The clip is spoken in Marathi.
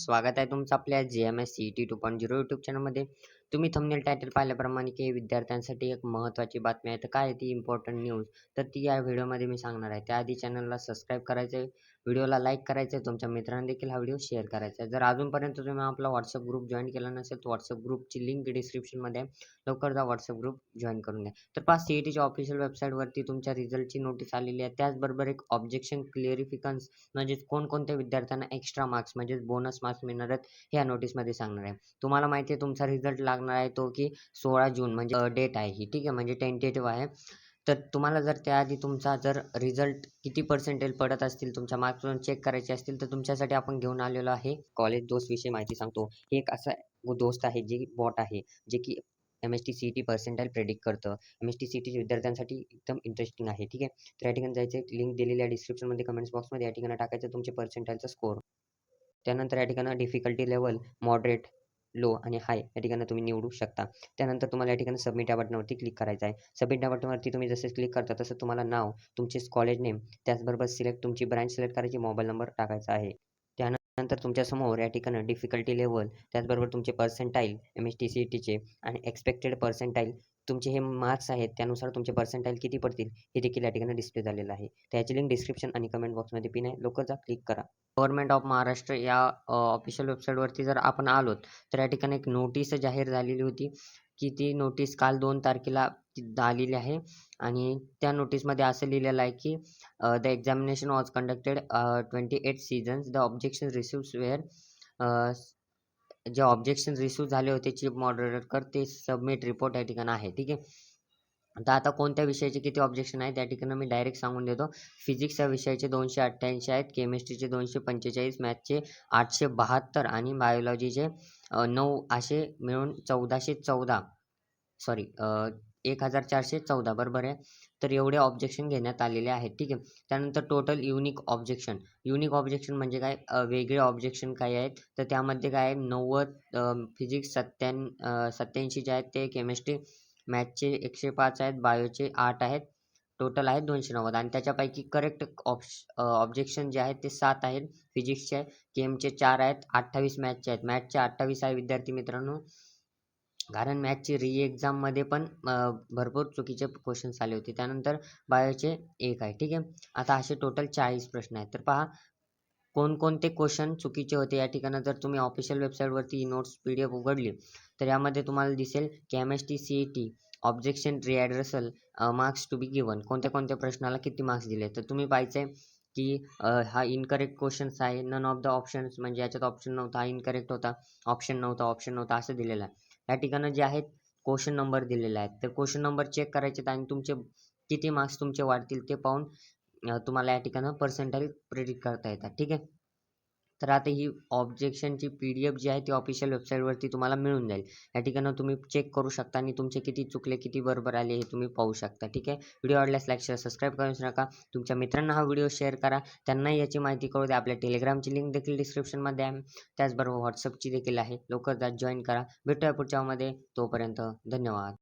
स्वागत आहे तुमचं आपल्या G M S C E T two point zero YouTube चॅनलमध्ये तुम्ही थंबनेल टायटल पाहिल्याप्रमाणे की विद्यार्थ्यांसाठी एक महत्त्वाची बातमी आहे. तर काय आहे ती इम्पॉर्टंट न्यूज तर ती या व्हिडिओमध्ये मी सांगणार आहे. त्याआधी चॅनलला सबस्क्राईब करायचं आहे व्हिडिओला लाईक करायचं आहे तुमच्या मित्रांना देखील हा व्हिडिओ शेअर करायचा आहे जर अजूनपर्यंत तुम्ही आपला व्हॉट्सअप ग्रुप जॉईन केला नसेल तर व्हॉट्सअप ग्रुपची लिंक डिस्क्रिप्शनमध्ये आहे. लवकर जा व्हॉट्सअप ग्रुप जॉईन करून द्या. तर पाच सी ई टीच्या ऑफिशियल वेबसाईटवरती तुमच्या रिझल्टची नोटीस आलेली आहे. त्याचबरोबर एक ऑब्जेक्शन क्लिअरिफिकन्स म्हणजेच कोणकोणत्या विद्यार्थ्यांना एक्स्ट्रा मार्क्स म्हणजेच बोनस मार्क्स मिळणार आहेत हे या नोटीसमध्ये सांगणार आहे. तुम्हाला माहिती आहे तुमचा रिझल्ट लागणार आहे तो की सोळा जून म्हणजे डेट आहे ही ठीक आहे? म्हणजे टेंटेटिव्ह आहे. तर तुम्हाला जर त्याआधी तुमचा जर रिझल्ट किती पर्सेंटेज पडत असतील तुमच्या मार्क्सवरून चेक करायचे असतील तर तुमच्यासाठी आपण घेऊन आलेलो आहे. कॉलेज दोस्तविषयी माहिती सांगतो. हे एक असा दोस्त आहे जे बॉट आहे जे की M S T C T percentile predict करतं. M S T C T विद्यार्थ्यांसाठी एकदम इंटरेस्टिंग आहे ठीक आहे? तर या ठिकाणी जायचं लिंक दिलेली आहे डिस्क्रिप्शनमध्ये कमेंट्स बॉक्समध्ये या ठिकाणी टाकायचं तुमचे पर्सेंटाईलचा स्कोर त्यानंतर या ठिकाणी डिफिकल्टी लेवल मॉडरेट लो आणि हाय या ठिकाणी तुम्ही निवडू शकता. त्यानंतर तुम्हाला या ठिकाणी सबमिट या बटनावरती क्लिक करायचं आहे. सबमिट या बटनावरती तुम्ही जसे क्लिक करता तसं तुम्हाला नाव तुमचे कॉलेज नेम त्याचबरोबर सिलेक्ट तुमची ब्रँच सिलेक्ट करायची मोबाईल नंबर टाकायचा आहे. नंतर तुमच्यासमोर या ठिकाणी डिफिकल्टी लेवल त्याचबरोबर तुमचे percentile M S T C टीचे आणि एक्सपेक्टेड पर्सेंटाईल तुमचे हे मार्क्स आहेत त्यानुसार तुमचे पर्सेंटाईल किती पडतील हे देखील या ठिकाणी डिस्प्ले झालेलं आहे. त्याची लिंक डिस्क्रिप्शन आणि कमेंट बॉक्समध्ये पिन आहे. लवकर जा क्लिक करा. गव्हर्नमेंट ऑफ महाराष्ट्र या ऑफिशियल वेबसाईटवरती जर आपण आलोत तर या ठिकाणी एक नोटीस जाहीर झालेली होती की ती नोटीस काल दोन तारखेला आलेली आहे. आणि त्या नोटीसमध्ये असं लिहिलेलं आहे की the examination was conducted twenty eight seasons the objection receive were जे ऑब्जेक्शन रिसिव्ह झाले होते चीफ मॉडरेटर ते सबमिट रिपोर्ट या ठिकाणी आहे. ठीक आहे? तर आता कोणत्या विषयाचे किती ऑब्जेक्शन आहे त्या ठिकाणी मी डायरेक्ट सांगून देतो. फिजिक्स या विषयाचे दोनशे अठ्ठ्याऐंशी आहेत. केमिस्ट्रीचे दोनशे पंचेचाळीस मॅथचे आठशे बहात्तर आणि बायोलॉजीचे नऊ असे मिळून चौदाशे चौदा. सॉरी एक हजार चारशे चौदा बरोबर आहे? तर एवढे ऑब्जेक्शन घेण्यात आलेले आहेत ठीक आहे? त्यानंतर total unique objection unique objection म्हणजे काय? वेगळे ऑब्जेक्शन काय आहेत. तर त्यामध्ये काय आहे? नव्वद फिजिक्स सत्त्याऐं सत्त्याऐंशी जे आहेत ते केमिस्ट्री मॅथचे एकशे पाच आहेत बायोचे आठ आहेत. टोटल आहेत दोनशे नव्वद. आणि त्याच्यापैकी करेक्ट ऑप्श ऑब्जेक्शन जे आहेत ते सात आहेत. फिजिक्सचे केमचे चार आहेत अठ्ठावीस मॅथचे आहेत. मॅथचे अठ्ठावीस आहे विद्यार्थी मित्रांनो. कारण मॅथची री एक्झाममध्ये पण भरपूर चुकीचे क्वेश्चन्स आले होते. त्यानंतर बायोचे एक आहे. ठीक आहे? आता असे टोटल चाळीस प्रश्न आहेत. तर पहा कोणकोणते क्वेश्चन चुकीचे होते? या ठिकाणी जर तुम्ही ऑफिशियल वेबसाईटवरती नोट्स पी डी एफ उघडली तर यामध्ये तुम्हाला दिसेल chemistry C E T objection redressal marks to be given कोणत्या कोणत्या प्रश्नाला किती मार्क्स दिले? तर तुम्ही पाहायचे की हा इनकरेक्ट क्वेश्चन्स आहे. नन ऑफ द ऑप्शन्स म्हणजे याच्यात ऑप्शन नव्हता. हा इनकरेक्ट होता. ऑप्शन नव्हता. ऑप्शन नव्हता. असं दिलेलं आहे. या ठिकाणं जे आहेत क्वेश्चन नंबर दिलेले आहेत. तर क्वेश्चन नंबर चेक करायचे आणि तुमचे किती मार्क्स तुमचे वाढतील ते पाहून तुम्हाला या ठिकाणं पर्सेंटाईल प्रेडिक्ट करता येतात. ठीक आहे? तर आता ही ऑब्जेक्शनची पी डी एफ जी आहे ती ऑफिशियल वेबसाईटवरती तुम्हाला मिळून जाईल. या ठिकाणी तुम्ही चेक करू शकता आणि तुमचे किती चुकले किती बरोबर आले हे तुम्ही पाहू शकता ठीक आहे? व्हिडिओ आवडल्यास लाईक शेअर सबस्क्राईब करू नका. तुमच्या मित्रांना हा व्हिडिओ शेअर करा. त्यांनाही याची माहिती कळू द्या. आपल्या टेलिग्रामची लिंक देखील डिस्क्रिप्शनमध्ये आहे. त्याचबरोबर व्हॉट्सअपची देखील आहे. लवकर जात जॉईन करा. भेटूया पुढच्यामध्ये तोपर्यंत धन्यवाद.